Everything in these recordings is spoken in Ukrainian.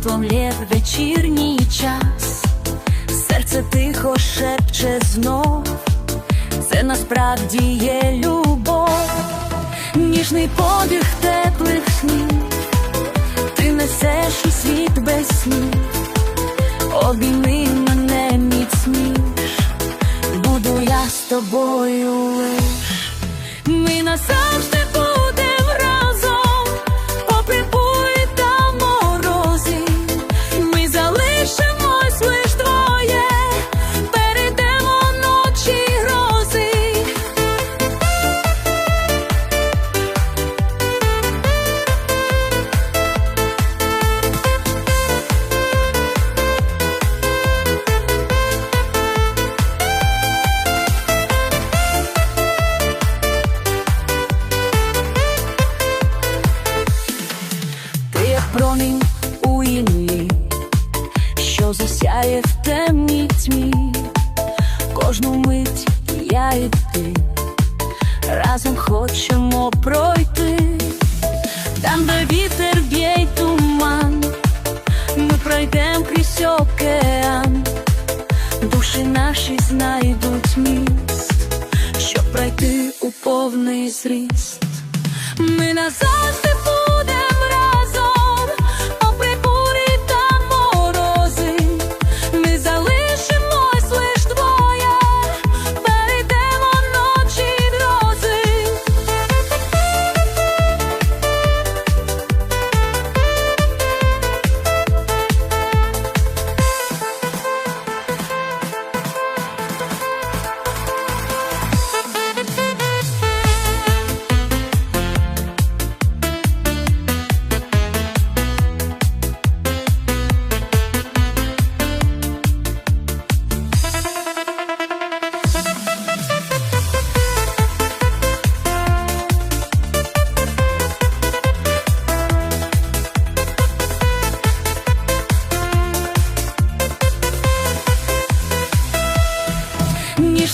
колом лє вечірній час, серце тихо шепче знов, це насправді є любов, ніжний подих теплих снів, ти несеш у світ без снів, обійми мене міцніш, буду я з тобою лиш, ми назавжди що засяє в темній тьмі, кожну мить я і ти разом хочемо пройти, там, де вітер б'є й туман, ми пройдем крізь океан, душі наші знайдуть міст, щоб пройти у повний зріст. Ми назавжди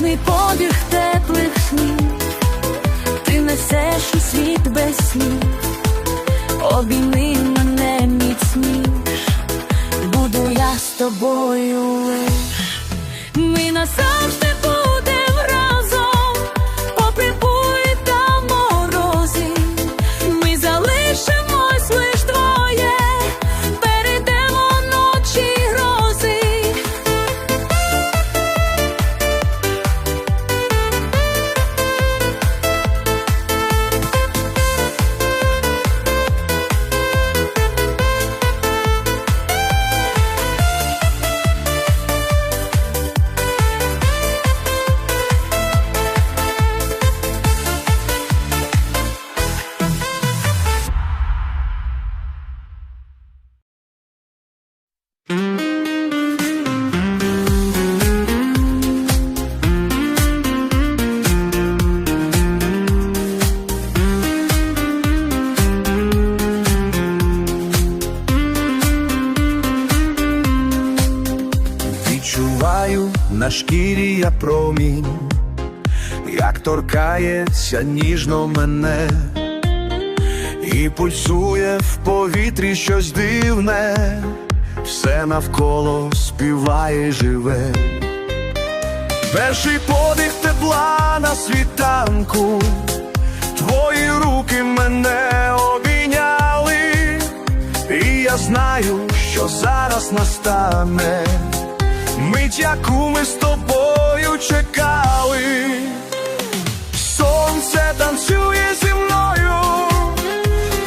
Ніжний подих теплих снів, ти несеш у світ без слів, обійми мене міцніш, буду я з тобою на шкірі я промінь, як торкається ніжно мене, і пульсує в повітрі щось дивне, все навколо співає живе. Перший подих тепла на світанку, твої руки мене обійняли, і я знаю, що зараз настане. Мить, яку ми з тобою чекали, сонце танцює зі мною,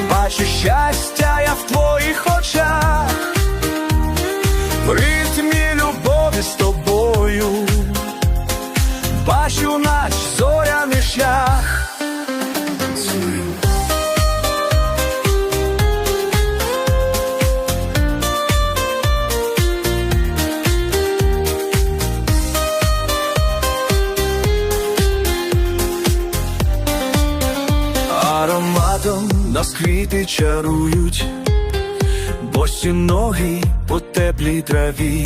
бачу щастя я в твоїх очах, в ритмі любові з тобою, бачу наш квіти чарують, босі ноги по теплій траві,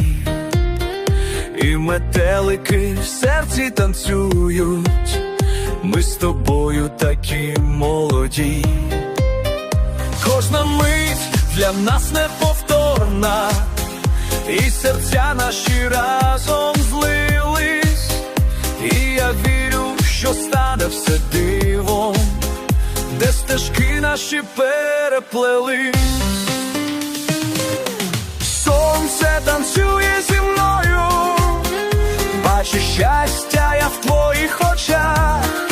і метелики в серці танцюють, ми з тобою такі молоді. Кожна мить для нас неповторна. і серця наші разом злились, наші переплели. Сонце танцює зі мною, бачу щастя я в твоїх очах,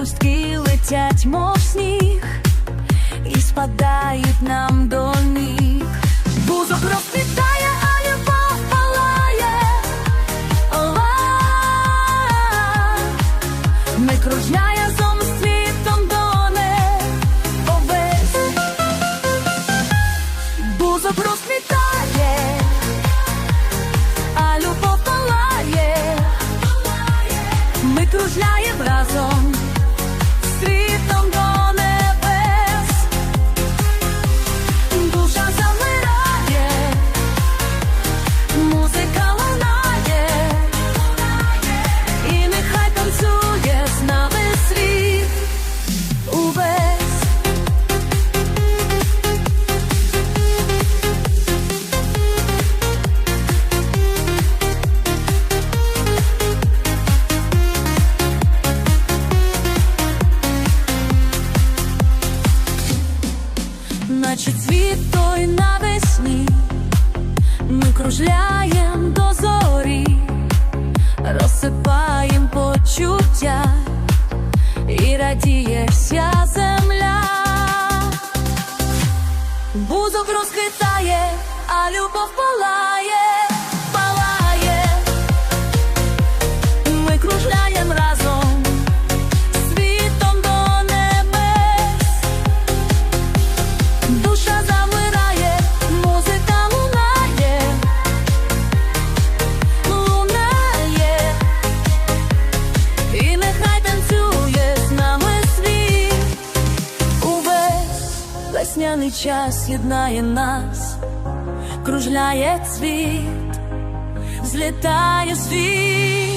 пелюстки летять, мов сніг, і спадають нам до ніг. Бузок розквітає, а любов палає. Ова. не кружляє зом кружляєм до зорі, розсипаєм почуття і радіє вся земля. Бузок розхитає, а любов палає. Весняний час єднає нас, кружляє цвіт, злітає світ.